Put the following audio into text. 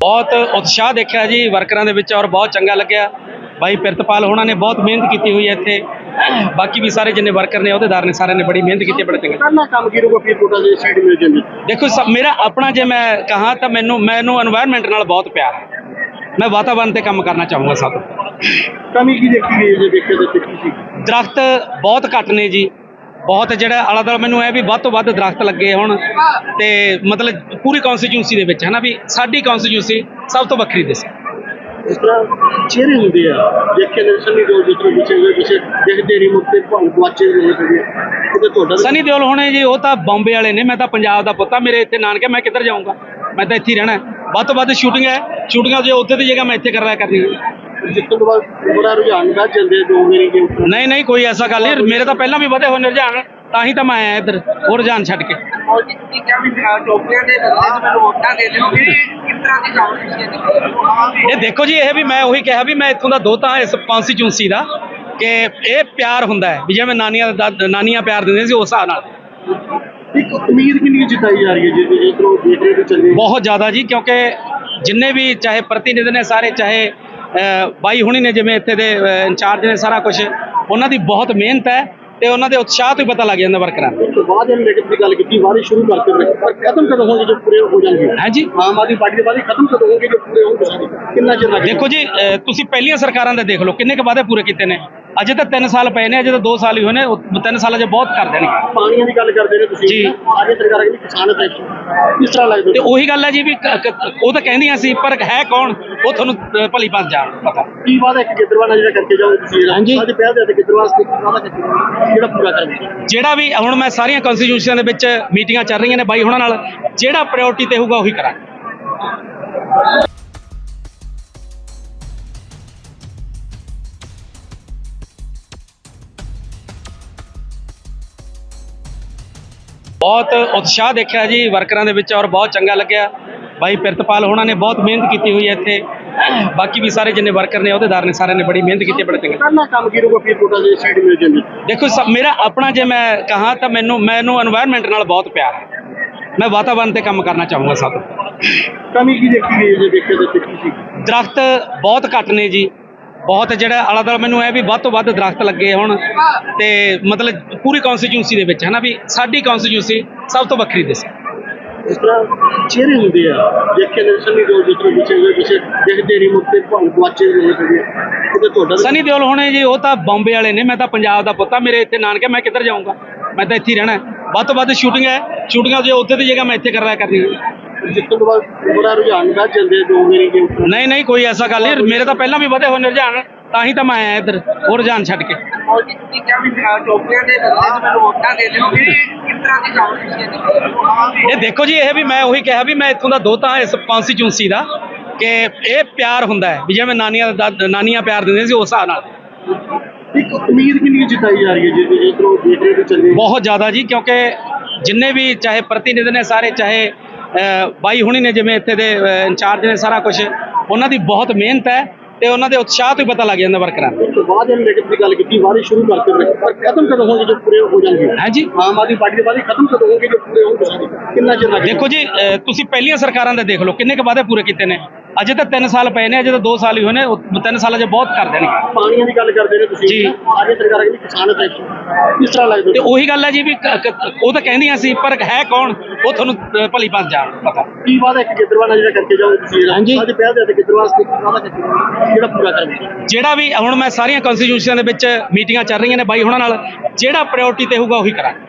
ਬਹੁਤ ਉਤਸ਼ਾਹ ਦੇਖਿਆ ਜੀ ਵਰਕਰਾਂ ਦੇ ਵਿੱਚ ਔਰ ਬਹੁਤ ਚੰਗਾ ਲੱਗਿਆ। ਭਾਈ ਪ੍ਰਿਤਪਾਲ ਹੋਣਾ ਨੇ ਬਹੁਤ ਮਿਹਨਤ ਕੀਤੀ ਹੋਈ ਹੈ ਇੱਥੇ। ਬਾਕੀ ਵੀ ਸਾਰੇ ਜਿੰਨੇ ਵਰਕਰ ਨੇ ਅਹੁਦੇਦਾਰ ਨੇ ਸਾਰਿਆਂ ਨੇ ਬੜੀ ਮਿਹਨਤ ਕੀਤੀ ਬੜਾ ਚੰਗਾ। ਕੰਮ ਕੀ ਰੂਗਾ ਫਰੀਦਕੋਟਾ ਦੇ ਸਾਈਡ ਮਿਲ ਜਾਂਦੀ? ਦੇਖੋ ਮੇਰਾ ਆਪਣਾ ਜੇ ਮੈਂ ਕਹਾ ਤਾਂ ਮੈਨੂੰ ਮੈਨੂੰ এনवायरमेंट ਨਾਲ ਬਹੁਤ ਪਿਆਰ ਹੈ। ਮੈਂ ਵਾਤਾਵਰਨ ਤੇ ਕੰਮ ਕਰਨਾ ਚਾਹੂੰਗਾ ਸਭ ਕਮੀ ਕੀ ਦੇਖੀ ਗਈ ਜੇ ਦੇਖੇ ਤੇ ਕੀ ਸੀ? ਦਰਖਤ ਬਹੁਤ ਘੱਟ ਨੇ ਜੀ। ਬਹੁਤ ਜਿਹੜਾ ਆਲਾ ਦੁਆਲਾ ਮੈਨੂੰ ਇਹ ਵੀ ਵੱਧ ਤੋਂ ਵੱਧ ਦਰਖਤ ਲੱਗੇ ਹੁਣ ਤੇ ਮਤਲਬ ਪੂਰੀ ਕਨਸਟੀਟਿਊਂਸੀ ਦੇ ਵਿੱਚ ਹੈ ਨਾ ਵੀ ਸਾਡੀ ਕਨਸਟੀਟਿਊਂਸੀ ਸਭ ਤੋਂ ਵੱਖਰੀ ਦਿਸੇ ਇਸ ਤਰ੍ਹਾਂ ਚਿਹਰੇ ਹੁੰਦੇ ਆ ਦੇਖੇ ਨੇ ਸੰਨੀ ਦੋ ਜਿਸ ਤਰ੍ਹਾਂ ਪਿੱਛੇ ਹੋਏ ਪਿੱਛੇ ਦੇਖਦੇ ਨਹੀਂ ਮੁੱਤੇ ਭੰਗ ਗੁਆਚੇ ਹੋਏ ਪਏ ਆ। ਕਿਤੇ ਤੁਹਾਡਾ ਵੀ- ਸਨੀ ਦਿਓਲ ਹੋਣੇ ਜੀ ਉਹ ਤਾਂ ਬੰਬੇ ਵਾਲੇ ਨੇ ਮੈਂ ਤਾਂ ਪੰਜਾਬ ਦਾ ਪੁੱਤ ਮੇਰੇ ਇੱਥੇ ਨਾਨਕੇ ਮੈਂ ਕਿੱਧਰ ਜਾਊਂਗਾ ਮੈਂ ਤਾਂ ਇੱਥੇ ਹੀ ਰਹਿਣਾ। ਵੱਧ ਤੋਂ ਵੱਧ ਸ਼ੂਟਿੰਗ ਹੈ ਸ਼ੂਟਿੰਗਾਂ ਜੇ ਉੱਥੇ ਦੀ ਜਗ੍ਹਾ ਮੈਂ ਇੱਥੇ ਕਰ ਲਿਆ ਕਰਨੀ ਹੈ। ਜਿੱਤੋਂ ਤੋਂ ਬਾਅਦ ਬੜਾ ਰੁਝਾਨ ਵੱਧ ਜਾਂਦੇ ਦੋ ਮੇਰੀ ਦੇ ਉੱਪਰ ਨਹੀਂ ਨਹੀਂ ਕੋਈ ਐਸਾ ਗੱਲ ਨਹੀਂ। ਮੇਰੇ ਤਾਂ ਪਹਿਲਾਂ ਵੀ ਵਧੇ ਹੋਏ ਨੇ ਰੁਝਾਨ ਤਾਂ ਹੀ ਤਾਂ ਮੈਂ ਆਇਆ ਇੱਧਰ ਉਹ ਰੁਝਾਨ ਛੱਡ ਕੇ। ਔਰ ਤੁਸੀਂ ਕਿਹਾ ਵੀ ਅਹ, ਟੋਪੀਆਂ ਦੇ ਬੰਦੇ ਚ ਮੈਨੂੰ ਵੋਟਾਂ ਦੇ ਦਿਓ। ਇਹ ਕਿਸ ਤਰ੍ਹਾਂ ਦੀ ਜਾਣਕਾਰੀ ਇਹ ਦੇਖੋ? ਜੀ ਇਹ ਵੀ ਮੈਂ ਉਹੀ ਕਿਹਾ ਵੀ ਮੈਂ ਇੱਥੋਂ ਦਾ ਦੋਤਾ ਇਸ ਕਨਸਟੀਟਿਊਂਸੀ ਦਾ ਕਿ ਇਹ ਪਿਆਰ ਹੁੰਦਾ ਹੈ। ਵੀ ਜਿਵੇਂ ਨਾਨੀਆਂ ਦਾ ਨਾਨੀਆਂ ਪਿਆਰ ਦਿੰਦੇ ਸੀ ਉਸ ਹਿਸਾਬ ਨਾਲ। ਇੱਕ ਉਮੀਦ ਕਿੰਨੀ ਜਿਤਾਈ ਜਾ ਰਹੀ ਹੈ ਜੇ ਜੇ ਤਰ੍ਹਾਂ ਦੇਖ ਰਹੇ ਚੱਲੇ ਬਹੁਤ ਜ਼ਿਆਦਾ ਜੀ ਕਿਉਂਕਿ ਜਿੰਨੇ ਵੀ ਚਾਹੇ ਪ੍ਰਤੀਨਿਧ ਨੇ ਸਾਰੇ ਚਾਹੇ ਬਾਈ ਹੁਣੀ ਨੇ ਜਿਵੇਂ ਇੱਥੇ ਦੇ ਇੰਚਾਰਜ ਨੇ ਸਾਰਾ ਕੁਝ ਉਹਨਾਂ ਦੀ ਬਹੁਤ ਮਿਹਨਤ ਹੈ। ਤੇ ਉਹਨਾਂ ਦੇ ਉਤਸ਼ਾਹ ਤੋਂ ਹੀ ਪਤਾ ਲੱਗ ਜਾਂਦਾ ਵਰਕਰਾਂ ਨੂੰ ਉਸ ਤੋਂ ਬਾਅਦ ਇਹਨੇ ਨੈਗੇਟਿਵ ਦੀ ਗੱਲ ਕੀਤੀ ਵਾਰੀ ਸ਼ੁਰੂ ਕਰਕੇ ਰੱਖੀ। ਪਰ ਖਤਮ ਕਦੋਂ ਹੋਣਗੇ ਜੋ ਪੂਰੇ ਹੋ ਜਾਣਗੇ? ਹਾਂਜੀ। ਆਮ ਆਦਮੀ ਪਾਰਟੀ ਦੇ ਵਾਰੀ ਖਤਮ ਕਦੋਂ ਹੋਣਗੇ ਜੋ ਪੂਰੇ ਹੋਣਗੇ ਸਾਰੇ ਕਿੰਨਾ ਚਿਰ ਲੱਗੇਗਾ? ਦੇਖੋ ਜੀ ਤੁਸੀਂ ਪਹਿਲੀਆਂ ਸਰਕਾਰਾਂ ਦੇ ਦੇਖ ਲਓ ਕਿੰਨੇ ਕੁ ਵਾਅਦੇ ਪੂਰੇ ਕੀਤੇ ਨੇ? ਅਜੇ ਤਾਂ 3 ਸਾਲ ਪਏ ਨੇ ਅਜੇ ਤਾਂ 2 ਸਾਲ ਹੀ ਹੋਏ ਨੇ 3 ਸਾਲਾਂ 'ਚ ਬਹੁਤ ਕਰ ਦੇਣਗੇ ਪਾਣੀਆਂ ਦੀ ਗੱਲ ਕਰਦੇ ਨੇ ਤੁਸੀਂ। ਜੀ। ਸਾਰੇ ਸਰਕਾਰਾਂ ਕਹਿੰਦੀ ਕਿਸਾਨ ਫੈਕਟਰੀ ਕਿਸ ਤਰ੍ਹਾਂ ਲੱਗਦਾ ਤੇ ਉਹੀ ਗੱਲ ਹੈ ਜੀ ਵੀ ਕ- ਕ- ਉਹ ਤਾਂ ਕਹਿੰਦੀਆਂ ਸੀ ਪਰ ਹੈ ਕੌਣ? ਉਹ ਤੁਹਾਨੂੰ ਅ, ਭਲੀ ਭਾਂਤ ਜਾਣ ਪਤਾ। ਕੀ ਵਾਦਾ ਇੱਕ ਗਿੱਦਰਵਾਨਾ ਜਿਹੜਾ ਕਰਕੇ ਜਾਓਗੇ ਤੁਸੀਂ ਹਾਂਜੀ। ਸਾਡੇ ਪਹਿਲ ਦੇ ਗਿੱਦਰਵਾ ਵਾਸਤੇ ਕੀ ਕਰਕੇ ਜਾਓਗੇ? ਜਿਹੜਾ ਪੂਰਾ ਕਰੋਗੇ ਜਿਹੜਾ ਵੀ ਹੁਣ ਮੈਂ ਸਾਰੀਆਂ ਕਨਸਟੀਟਿਊਸ਼ਨਾਂ ਦੇ ਵਿੱਚ ਮੀਟਿੰਗਾਂ ਚੱਲ ਰਹੀਆਂ ਨੇ ਬਾਈ ਹੁਣਾਂ ਨਾਲ, ਜਿਹੜਾ ਪ੍ਰਾਇੋਰਟੀ ਤੇ ਹੋਊਗਾ ਉਹੀ ਕਰਾਂਗੇ। ਬਹੁਤ ਉਤਸ਼ਾਹ ਦੇਖਿਆ ਜੀ ਵਰਕਰਾਂ ਦੇ ਵਿੱਚ ਔਰ ਬਹੁਤ ਚੰਗਾ ਲੱਗਿਆ। ਭਾਈ ਪ੍ਰਿਤਪਾਲ ਹੋਣਾ ਨੇ ਬਹੁਤ ਮਿਹਨਤ ਕੀਤੀ ਹੋਈ ਹੈ ਇੱਥੇ। ਬਾਕੀ ਵੀ ਸਾਰੇ ਜਿੰਨੇ ਵਰਕਰ ਨੇ ਅਹੁਦੇਦਾਰ ਨੇ ਸਾਰਿਆਂ ਨੇ ਬੜੀ ਮਿਹਨਤ ਕੀਤੀ ਹੈ, ਬੜਾ ਚੰਗਾ। ਕੰਮ ਕੀ ਰੂਗਾ ਫਰੀਦਕੋਟਾ ਦੇ ਸਾਈਡ ਮਿਲ ਜਾਂਦੀ। ਦੇਖੋ ਸ- ਮੇਰਾ ਆਪਣਾ ਜੇ ਮੈਂ ਕਹਾ ਤਾਂ ਮੈਨੂੰ ਮੈਨੂੰ এনवायरमेंट ਨਾਲ ਬਹੁਤ ਪਿਆਰ ਹੈ। ਮੈਂ ਵਾਤਾਵਰਨ ਤੇ ਕੰਮ ਕਰਨਾ ਚਾਹੂੰਗਾ ਸਭ ਤੋਂ। ਕਮੀ ਕੀ ਦੇਖੀ ਗਈ ਜੇ ਦੇਖੇ ਤੇ ਕੀ ਸੀ? ਦਰਖਤ ਬਹੁਤ ਘੱਟ ਨੇ ਜੀ। ਬਹੁਤ ਜਿਹੜਾ ਆਲਾ ਦੁਆਲਾ ਮੈਨੂੰ ਇਹ ਵੀ ਵੱਧ ਤੋਂ ਵੱਧ ਦਰਖਤ ਲੱਗੇ ਹੁਣ ਤੇ ਮਤਲਬ ਪੂਰੀ ਕਨਸਟੀਚੂਐਂਸੀ ਦੇ ਵਿੱਚ ਹੈ ਨਾ ਵੀ ਸਾਡੀ ਕਨਸਟੀਚੂਐਂਸੀ ਸਭ ਤੋਂ ਵੱਖਰੀ ਦੇਸ਼ ਹੈ ਇਸ ਤਰ੍ਹਾਂ ਚਿਹਰੇ ਹੁੰਦੇ ਆ ਦੇਖੇ ਨੇ ਸੰਨੀ ਦੋ ਜਿਸ ਤਰ੍ਹਾਂ ਪਿੱਛੇ ਹੋਏ ਪਿੱਛੇ ਦੇਖਦੇ ਨਹੀਂ ਮੁੱਤੇ ਭੰਗ ਗੁਆਚੇ ਹੋਏ ਆ। ਕਿਤੇ ਤੁਹਾਡਾ ਸਨੀ ਦਿਓਲ ਹੋਣੇ ਜੀ ਉਹ ਤਾਂ ਬੰਬੇ ਵਾਲੇ ਨੇ ਮੈਂ ਤਾਂ ਪੰਜਾਬ ਦਾ ਪੁੱਤ ਮੇਰੇ ਇੱਥੇ ਨਾਨਕੇ ਮੈਂ ਕਿੱਧਰ ਜਾਊਂਗਾ ਮੈਂ ਤਾਂ ਇੱਥੇ ਹੀ ਰਹਿਣਾ। ਵੱਧ ਤੋਂ ਵੱਧ ਸ਼ੂਟਿੰਗ ਹੈ ਸ਼ੂਟਿੰਗਾਂ ਜੇ ਉੱਥੇ ਦੀ ਜਗ੍ਹਾ ਮੈਂ ਇੱਥੇ ਕਰ ਲਿਆ ਕਰਨੀ ਹੈ। ਜਿੱਤੋਂ ਤੋਂ ਬਾਅਦ ਬੜਾ ਰੁਝਾਨ ਵੱਧ ਜਾਂਦੇ ਦੋ ਮੇਰੀ ਦੇ ਨਹੀਂ ਨਹੀਂ ਕੋਈ ਐਸਾ ਗੱਲ ਨਹੀਂ ਮੇਰੇ ਤਾਂ ਪਹਿਲਾਂ ਵੀ ਵਧੇ ਹੋਏ ਨੇ ਰੁਝਾਨ ਤਾਂ ਹੀ ਤਾਂ ਮੈਂ ਆਇਆ ਇੱਧਰ ਉਹ ਰੁਝਾਨ ਛੱਡ ਕੇ। ਔਰ ਤੁਸੀਂ ਕਿਹਾ ਵੀ ਅਹ, ਟੋਪੀਆਂ ਦੇ ਬੰਦੇ ਚ ਮੈਨੂੰ ਵੋਟਾਂ ਦੇ ਦਿਓ। ਇਹ ਕਿਸ ਤਰ੍ਹਾਂ ਦੀ ਜਾਣਕਾਰੀ ਇਹ ਦੇਖੋ ਜੀ ਇਹ ਵੀ ਮੈਂ ਉਹੀ ਕਿਹਾ ਵੀ ਮੈਂ ਇੱਥੋਂ ਦਾ ਦੋਤਾ ਹਾਂ ਇਸ ਕਨਸਟੀਟਿਊਂਸੀ ਦਾ ਕਿ ਇਹ ਪਿਆਰ ਹੁੰਦਾ ਹੈ ਵੀ ਜਿਵੇਂ ਨਾਨੀਆਂ ਦਾ ਨਾਨੀਆਂ ਪਿਆਰ ਦਿੰਦੇ ਸੀ ਉਸ ਹਿਸਾਬ ਨਾਲ। ਇੱਕ ਉਮੀਦ ਕਿੰਨੀ ਕੁ ਜਿਤਾਈ ਜਾ ਰਹੀ ਹੈ ਜੇ ਦੇਖ ਰਹੇ ਹੋ ਚੱਲੇ ਬਹੁਤ ਜ਼ਿਆਦਾ ਜੀ ਕਿਉਂਕਿ ਜਿੰਨੇ ਵੀ ਚਾਹੇ ਪ੍ਰਤੀਨਿਧ ਨੇ ਸਾਰੇ ਚਾਹੇ ਬਾਈ ਹੁਣੀ ਨੇ ਜਿਵੇਂ ਇੱਥੇ ਦੇ ਇੰਚਾਰਜ ਨੇ ਸਾਰਾ ਕੁਝ ਉਹਨਾਂ ਦੀ ਬਹੁਤ ਮਿਹਨਤ ਹੈ। ਤੇ ਉਹਨਾਂ ਦੇ ਉਤਸ਼ਾਹ ਤੋਂ ਹੀ ਪਤਾ ਲੱਗ ਜਾਂਦਾ ਵਰਕਰਾਂ ਨੂੰ ਉਸ ਤੋਂ ਬਾਅਦ ਇਹਨੇ ਨੈਗੇਟਿਵ ਦੀ ਗੱਲ ਕੀਤੀ ਵਾਰੀ ਸ਼ੁਰੂ ਕਰਕੇ ਪਰ ਖਤਮ ਕਦੋਂ ਹੋਣਗੇ ਜੋ ਪੂਰੇ ਹੋ ਜਾਣਗੇ? ਹਾਂਜੀ। ਆਮ ਆਦਮੀ ਪਾਰਟੀ ਦੇ ਵਾਰੀ ਖਤਮ ਕਦੋਂ ਹੋਣਗੇ ਜੋ ਪੂਰੇ ਹੋਣਗੇ ਕਿੰਨਾ ਚਿਰ ਲੱਗੇਗਾ? ਦੇਖੋ ਜੀ ਤੁਸੀਂ ਪਹਿਲੀਆਂ ਸਰਕਾਰਾਂ ਦੇ ਦੇਖ ਲਓ ਕਿੰਨੇ ਕੁ ਵਾਅਦੇ ਪੂਰੇ ਕੀਤੇ ਨੇ? ਅਜੇ ਤਾਂ 3 ਸਾਲ ਪਏ ਨੇ ਅਜੇ ਤਾਂ 2 ਸਾਲ ਹੀ ਹੋਏ ਨੇ 3 ਸਾਲਾਂ 'ਚ ਬਹੁਤ ਕਰ ਦੇਣਗੇ ਪਾਣੀਆਂ ਦੀ ਗੱਲ ਕਰਦੇ ਨੇ ਤੁਸੀਂ। ਜੀ। ਸਾਰੇ ਸਰਕਾਰਾਂ ਕਹਿੰਦੀ ਕਿਸਾਨ ਫੈਕਟਰੀ ਕਿਸ ਤਰ੍ਹਾਂ ਲੱਗਦਾ ਤੇ ਉਹੀ ਗੱਲ ਹੈ ਜੀ ਵੀ ਉਹ ਤਾਂ ਕਹਿੰਦੀਆਂ ਸੀ ਪਰ ਹੈ ਕੌਣ? ਉਹ ਤੁਹਾਨੂੰ ਭਲੀ ਭਾਂਤ ਜਾਣ ਪਤਾ। ਕੀ ਜਿਹੜਾ ਕਰਕੇ ਤੁਸੀਂ ਹਾਂਜੀ। ਪਹਿਲ ਦੇ? ਜਿਹੜਾ ਪੂਰਾ ਕਰੋਗੇ ਜਿਹੜਾ ਵੀ ਹੁਣ ਮੈਂ ਸਾਰੀਆਂ ਕਨਸਟੀਟਿਊਸ਼ਨਾਂ ਦੇ ਵਿੱਚ ਮੀਟਿੰਗਾਂ ਚੱਲ ਰਹੀਆਂ ਨੇ ਬਾਈ ਹੁਣਾਂ ਨਾਲ ਜਿਹੜਾ ਪ੍ਰਾਇੋਰਟੀ ਤੇ ਹੋਊਗਾ ਉਹੀ ਕਰਾਂਗੇ।